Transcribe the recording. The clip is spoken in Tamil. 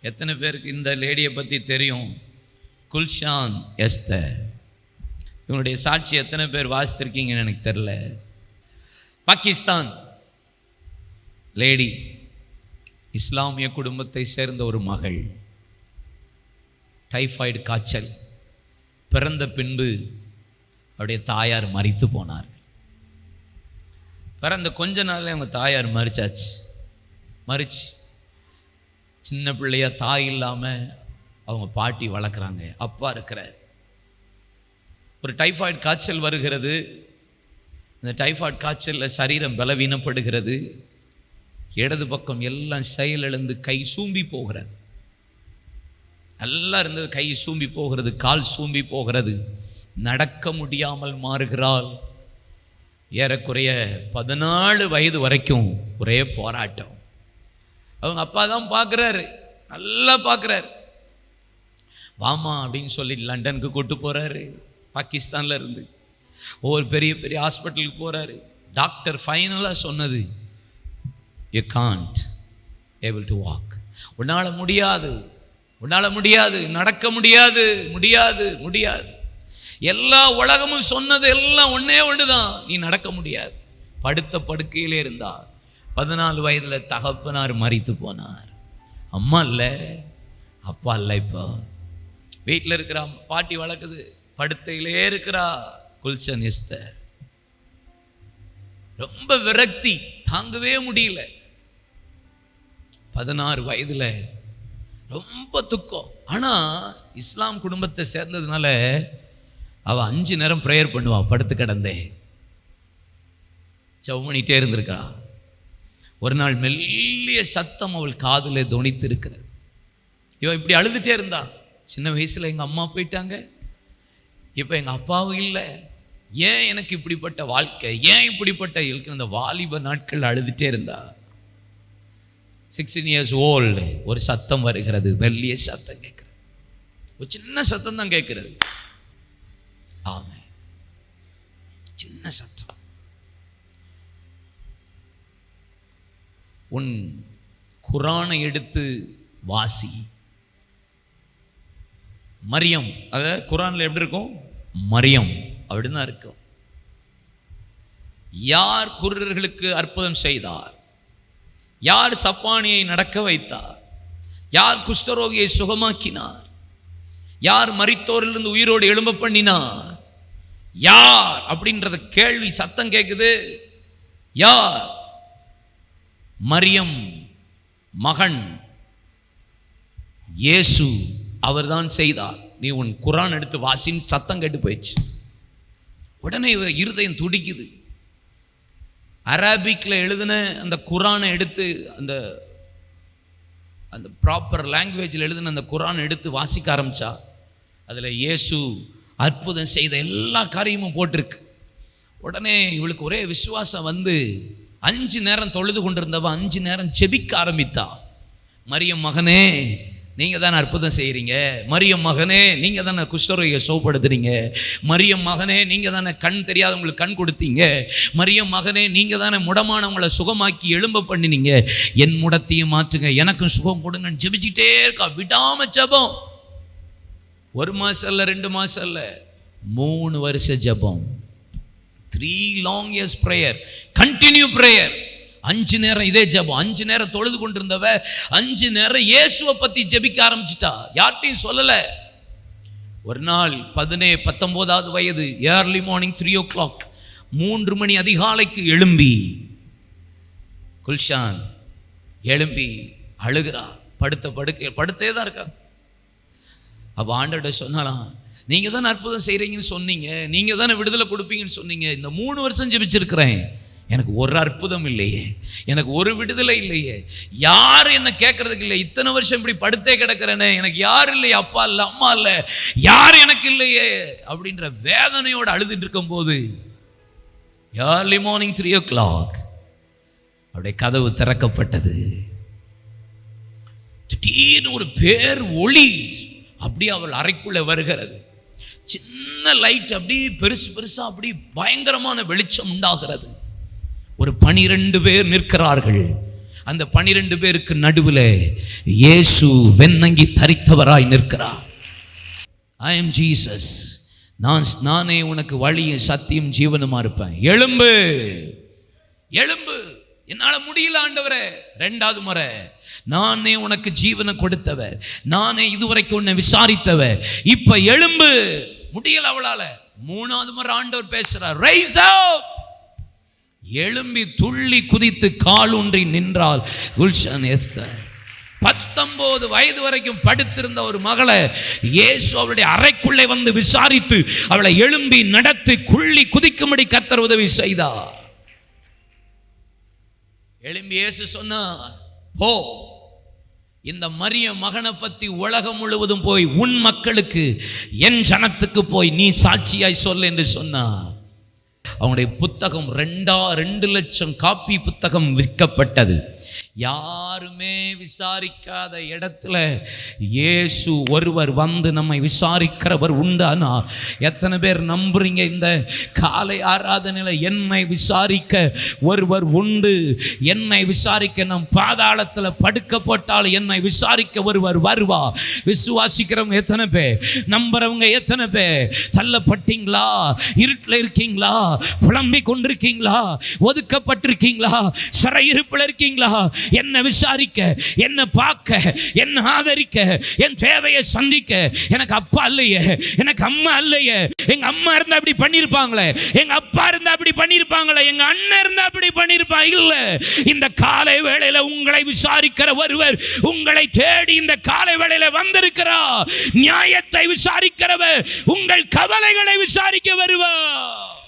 எத்தனை பேருக்கு இந்த லேடியை பற்றி தெரியும்? குல்ஷான் எஸ்தர். இவனுடைய சாட்சி எத்தனை பேர் வாசித்திருக்கீங்கன்னு எனக்கு தெரில பாகிஸ்தான். லேடி இஸ்லாமிய குடும்பத்தை சேர்ந்த ஒரு மகள். டைஃபாய்டு காய்ச்சல். பிறந்த பின்பு அவருடைய தாயார் மறித்து போனார் பிறந்த கொஞ்ச நாளில் அவங்க தாயார் மறிச்சாச்சு மறிச்சு சின்ன பிள்ளையா தாய் இல்லாமல் அவங்க பாட்டி வளர்க்குறாங்க. அப்பா இருக்கிறார். ஒரு டைஃபாய்டு காய்ச்சல் வருகிறது. இந்த டைஃபாய்டு காய்ச்சலில் சரீரம் பலவீனப்படுகிறது. இடது பக்கம் எல்லாம் செயலிழந்து கை சூம்பி போகிறது. நல்லா இருந்தது கை சூம்பி போகிறது கால் சூம்பி போகிறது. நடக்க முடியாமல் மாறுகிறாள். ஏறக்குறைய பதினாலு வயது வரைக்கும் ஒரே போராட்டம். அவங்க அப்பா தான் பார்க்குறாரு. நல்லா பார்க்குறாரு. வாமா அப்படின்னு சொல்லி லண்டனுக்கு கூட்டு போகிறாரு பாகிஸ்தானில் இருந்து. ஒவ்வொரு பெரிய பெரிய ஹாஸ்பிட்டலுக்கு போகிறாரு டாக்டர் ஃபைனலாக சொன்னது you can't able to walk உன்னால் முடியாது. உன்னால் முடியாது. நடக்க முடியாது. முடியாது. முடியாது. எல்லா உலகமும் சொன்னது எல்லாம் ஒன்றே ஒன்று தான் நீ நடக்க முடியாது. படுத்த படுக்கையிலே இருந்தால் பதினாலு வயதில் தகப்பனார் மறித்து போனார். அம்மா இல்லை அப்பா இல்லை இப்போ. வீட்டில் இருக்கிறா பாட்டி வளர்க்குது படுத்தையிலே இருக்கிறா குல்சன் இஸ்த ரொம்ப விரக்தி தாங்கவே முடியல. பதினாறு வயதுல ரொம்ப துக்கம். ஆனா இஸ்லாம் குடும்பத்தை சேர்ந்ததுனால அவ அஞ்சு நேரம் ப்ரேயர் பண்ணுவா படுத்து கிடந்தே. ஜெபம் பண்ணிகிட்டே இருந்திருக்கா. ஒரு நாள் மெல்லிய சத்தம் அவள் காதில் துணித்திருக்கிறது. இருக்கிறது இப்படி அழுதுட்டே இருந்தா சின்ன வயசுல எங்க அம்மா போயிட்டாங்க. இப்போ எங்க அப்பாவும் இல்லை. ஏன் எனக்கு இப்படிப்பட்ட வாழ்க்கை? ஏன் இப்படிப்பட்ட இருக்கிற இந்த வாலிப நாட்கள் அழுதுகிட்டே இருந்தா. சிக்ஸ்டீன் இயர்ஸ் ஓல்டு ஒரு சத்தம் வருகிறது. மெல்லிய சத்தம் கேட்குறது. ஒரு சின்ன சத்தம் தான் கேட்குறது. ஆமாம் சின்ன சத்தம். உன் குரானை எடுத்து வாசி. மரியம் அத குரானில் எப்படி இருக்கும்? மரியம் அப்படின்னு தான் இருக்கும். யார் குருடர்களுக்கு அற்புதம் செய்தார்? யார் சப்பானியை நடக்க வைத்தார்? யார் குஷ்டரோகியை சுகமாக்கினார்? யார் மறித்தோரிலிருந்து உயிரோடு எழும்ப பண்ணினார்? யார் அப்படின்றத கேள்வி சத்தம் கேட்குது யார்? மரியம் மகன் இயேசு அவர்தான் செய்தார். நீ உன் குரான் எடுத்து வாசின்னு சத்தம் கேட்டு போயிடுச்சு. உடனே இருதயம் துடிக்குது. அராபிக்கில் எழுதின அந்த குரானை எடுத்து அந்த அந்த ப்ராப்பர் லாங்குவேஜில் எழுதின அந்த குரானை எடுத்து வாசிக்க ஆரம்பித்தா அதில் இயேசு அற்புதம் செய்த எல்லா காரியமும் போட்டிருக்கு. உடனே இவளுக்கு ஒரே விசுவாசம் வந்து அஞ்சு நேரம் தொழுது கொண்டிருந்தவ அஞ்சு நேரம் ஜெபிக்க ஆரம்பித்தா. மரியம் மகனே நீங்கள் தானே அற்புதம் செய்கிறீங்க மரியம் மகனே நீங்கள் தானே குஷ்டரோகியை சோப்படுத்துறீங்க மரியம் மகனே நீங்கள் தானே கண் தெரியாதவங்களுக்கு கண் கொடுத்தீங்க. மரியம் மகனே நீங்கள் தானே முடமானவங்களை சுகமாக்கி எழும்ப பண்ணினீங்க. என் முடத்தையும் மாற்றுங்க எனக்கும் சுகம் கொடுங்கன்னு ஜெபிச்சுட்டே இருக்கா. விடாம ஜெபம். ஒரு மாதம் இல்லை ரெண்டு மாதம் இல்லை மூணு வருஷ ஜெபம். Three long years prayer continue prayer அஞ்சு நேரம் இதே ஜபம். அஞ்சு நேரம் தொழுது கொண்டிருந்தவ அஞ்சு நேரம் இயேசுவை பத்தி ஜெபிக்க ஆரம்பிச்சிட்டா. யார்ட்டையும் சொல்லலை. ஒரு நாள் பதினே பத்தொன்பதாவது வயது early morning three o'clock மூன்று மணி அதிகாலைக்கு எழும்பி குல்ஷான் எழும்பி அழுகிறா. படுத்த படுக்க படுத்தே தான் இருக்கா. அப்போ ஆண்டோட சொன்னாலாம் நீங்கள் தானே அற்புதம் செய்கிறீங்கன்னு சொன்னீங்க. நீங்கள் தானே விடுதலை கொடுப்பீங்கன்னு சொன்னீங்க. இந்த மூணு வருஷம் ஜெபிச்சிருக்கிறேன். எனக்கு ஒரு அற்புதம் இல்லையே. எனக்கு ஒரு விடுதலை இல்லையே. யார் என்ன கேட்கறதுக்கு இல்லை இத்தனை வருஷம் இப்படி படுத்தே கிடக்கிறேனே. எனக்கு யார் இல்லையே? அப்பா இல்லை அம்மா இல்லை. யார் எனக்கு இல்லையே? அப்படின்ற வேதனையோடு அழுதுட்டு இருக்கும்போது early morning three o'clock அப்படியே கதவு திறக்கப்பட்டது. திடீர்னு ஒரு பேர் ஒளி அப்படியே அவள் அறைக்குள்ளே வருகிறது. சின்ன லைட் அப்படி பெருசு பெருசாக அப்படி பயங்கரமான வெளிச்சம் உண்டாகிறது. ஒரு பனிரெண்டு பேர் நிற்கிறார்கள். அந்த பனிரெண்டு பேருக்கு நடுவில் இயேசு வெண்ணங்கி தரித்தவராய் நிற்கிறார். ஐ எம் ஜீசஸ் நான் நானே உனக்கு வழியும் சத்தியம் ஜீவனுமா இருப்பேன். எலும்பு எலும்பு என்னால் முடியல ஆண்டவரே. ரெண்டாவது முறை. நானே உனக்கு ஜீவனை கொடுத்தவர். நானே இதுவரைக்கும் உன்னை விசாரித்தவர். இப்ப எலும்பு முடியல அவளால. மூணாவது முறை ஆண்டவர் பேசுறார் ரைஸ் அப் எழும்பி துள்ளி குதித்து காலூன்றி நின்றால் குல்ஷன் எஸ்தர் பத்தொன்பது வயது வரைக்கும் படுத்திருந்த ஒரு மகளை இயேசு அவளுடைய அறைக்குள்ளே வந்து விசாரித்து அவளை எழும்பி நடத்தி குள்ளி குதிக்கும்படி கத்தர் உதவி செய்தார். எழும்பி இயேசு சொன்னார் போ இந்த மரிய மகனை பற்றி உலகம் முழுவதும் போய் உன் மக்களுக்கு என் ஜனத்துக்கு போய் நீ சாட்சியாய் சொல் என்று சொன்னார். அவனுடைய புத்தகம் ரெண்டா ரெண்டு லட்சம் காப்பி புத்தகம் விற்கப்பட்டது. யாருமே விசாரிக்காத இடத்துல இயேசு ஒருவர் வந்து நம்மை விசாரிக்கிறவர் உண்டானா? எத்தனை பேர் நம்புறீங்க இந்த காலை ஆராதனையில் என்னை விசாரிக்க ஒருவர் உண்டு? என்னை விசாரிக்க நம் பாதாளத்தில் படுக்க போட்டால் என்னை விசாரிக்க ஒருவர் வருவா? விசுவாசிக்கிறவங்க எத்தனை பேர்? நம்புறவங்க எத்தனை பேர்? தள்ளப்பட்டீங்களா? இருட்டில் இருக்கீங்களா? புலம்பிக் கொண்டிருக்கீங்களா? ஒதுக்கப்பட்டிருக்கீங்களா? சிறையிருப்பில் இருக்கீங்களா? என்ன விசாரிக்க என்ன பார்க்க என்ன ஆதரிக்க என் தேவையை சந்திக்க. எனக்கு அப்பா இல்லையே. எனக்கு அம்மா இல்லையே. எங்க அம்மா இருந்தா அப்படி பண்ணியிருப்பாங்களே எங்க அப்பா இருந்தா அப்படி பண்ணியிருப்பாங்களே எங்க அண்ணன் இருந்தா அப்படி பண்ணியிருப்பா இல்ல இந்த காலை வேளையில உங்களை விசாரிக்கிற ஒருவர் உங்களை தேடி இந்த காலை வேளையில வந்திருக்கிறார் நியாயத்தை விசாரிக்கிறவர் உங்கள் கவலைகளை விசாரிக்க வருவார்.